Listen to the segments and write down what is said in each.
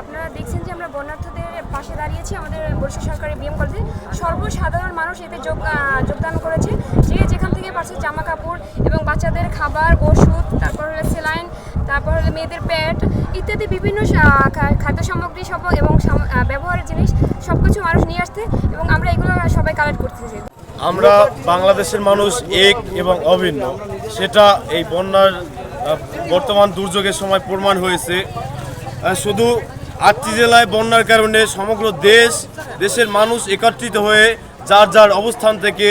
আপনারা দেখছেন যে আমরা বন্যার্থদের পাশে দাঁড়িয়েছি, আমাদের বরিশাল সরকারি বিএম কলেজে। সর্বসাধারণ মানুষ এতে যোগ যোগদান করেছে। যে যেখান থেকে পারছে জামা কাপড় এবং বাচ্চাদের খাবার, ওষুধ, তারপর হলো সেলাইন, তারপর হলো মেয়েদের প্যাড ইত্যাদি বিভিন্ন খাদ্য সামগ্রী সব এবং ব্যবহারের জিনিস সব কিছু মানুষ নিয়ে আসতে এবং আমরা এগুলো সবাই কালেক্ট করতেছি আমরা বাংলাদেশের মানুষ এক এবং অভিন্ন। সেটা এই বন্যার বর্তমান দুর্যোগের সময় প্রমাণ হয়েছে। শুধু আটটি জেলায় বন্যার কারণে সমগ্র দেশ, দেশের মানুষ একত্রিত হয়ে যার যার অবস্থান থেকে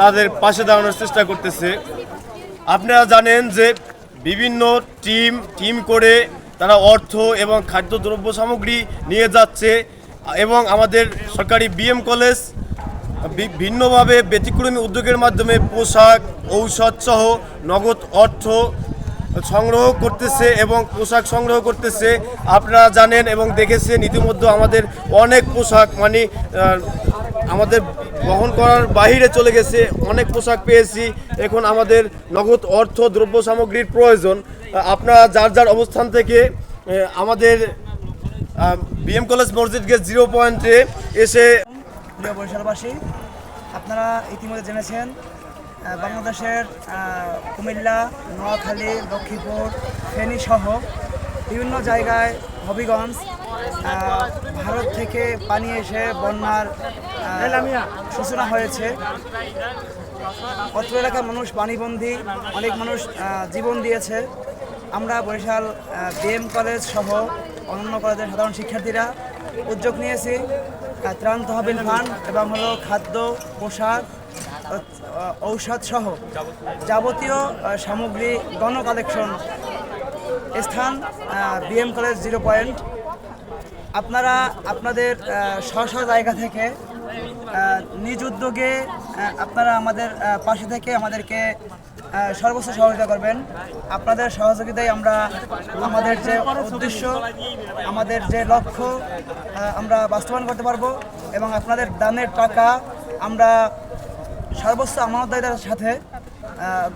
তাদের পাশে দাঁড়ানোর চেষ্টা করতেছে। আপনারা জানেন যে বিভিন্ন টিম টিম করে তারা অর্থ এবং খাদ্য খাদ্যদ্রব্য সামগ্রী নিয়ে যাচ্ছে এবং আমাদের সরকারি বিএম কলেজ ভিন্নভাবে ব্যতিক্রমী উদ্যোগের মাধ্যমে পোশাক ঔষধ সহ নগদ অর্থ সংগ্রহ করতেছে এবং পোশাক সংগ্রহ করতেছে। আপনারা জানেন এবং দেখেছেন ইতিমধ্যে আমাদের অনেক পোশাক মানে আমাদের বহন করার বাইরে চলে গেছে। অনেক পোশাক পেয়েছি। এখন আমাদের নগদ অর্থ দ্রব্য সামগ্রীর প্রয়োজন। আপনারা যার যার অবস্থান থেকে আমাদের বিএম কলেজ মসজিদ গেট জিরো পয়েন্টে এসে বরিশালবাসী, আপনারা ইতিমধ্যে জেনেছেন বাংলাদেশের কুমিল্লা, নোয়াখালী, লক্ষ্মীপুর ফেনী সহ বিভিন্ন জায়গায় হবিগঞ্জ ভারত থেকে পানি এসে বন্যার সূচনা হয়েছে। অত্র এলাকার মানুষ পানিবন্দী, অনেক মানুষ জীবন দিয়েছে। আমরা বরিশাল বিএম কলেজ সহ অন্যান্য কলেজের সাধারণ শিক্ষার্থীরা উদ্যোগ নিয়েছি। ত্রাণ তহবিল ফান্ড এবং হলো খাদ্য, পোশাক আহ, ঔষধ সহ যাবতীয় সামগ্রী গণ কালেকশন স্থান বিএম কলেজ জিরো পয়েন্ট আপনারা আপনাদের স্ব স্ব জায়গা থেকে নিজ উদ্যোগে আপনারা আমাদের পাশে থেকে আমাদেরকে সর্বোচ্চ সহযোগিতা করবেন। আপনাদের সহযোগিতায় আমরা আমাদের যে উদ্দেশ্য আমাদের যে লক্ষ্য আমরা বাস্তবায়ন করতে পারব এবং আপনাদের দানের টাকা আমরা সর্বোচ্চ আমানতদারিতার সাথে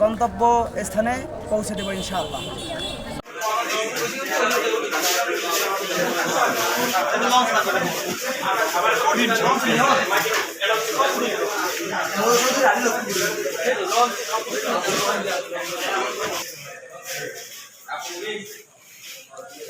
গন্তব্য স্থানে পৌঁছে দেব ইনশাআল্লাহ Thank.